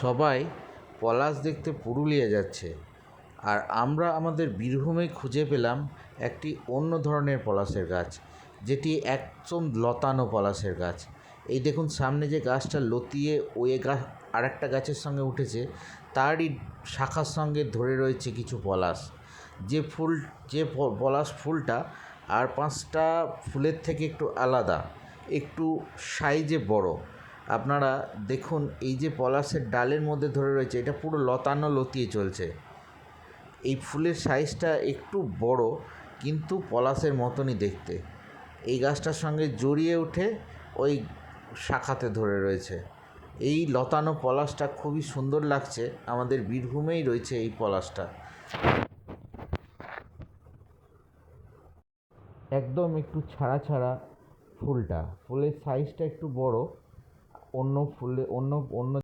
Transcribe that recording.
সবাই পলাশ দেখতে পুরুলিয়া যাচ্ছে। আর আমরা আমাদের বীরভূমে খুঁজে পেলাম একটি অন্য ধরনের পলাশের গাছ, যেটি একদম লতানো পলাশের গাছ। এই দেখুন, সামনে যে গাছটা লতিয়ে ওই গাছ আরেকটা গাছের সঙ্গে উঠেছে, তারই শাখার সঙ্গে ধরে রয়েছে কিছু পলাশ। যে ফুল, যে পলাশ ফুলটা আর পাঁচটা ফুলের থেকে একটু আলাদা, একটু সাইজে বড়। আপনারা দেখুন এই যে পলাশের ডালের মধ্যে ধরে রয়েছে, এটা পুরো লতানো লতিয়ে চলছে। এই ফুলের সাইজটা একটু বড়, কিন্তু পলাশের মতনই দেখতে। এই গাছটার সঙ্গে জড়িয়ে উঠে ওই শাখাতে ধরে রয়েছে। এই লতানো পলাশটা খুবই সুন্দর লাগছে, আমাদের বীরভূমেই রয়েছে এই পলাশটা। একদম একটু ছাড়া ছাড়া ফুলটা, ফুলের সাইজটা একটু বড়। অন্য ফুলে অন্য অন্য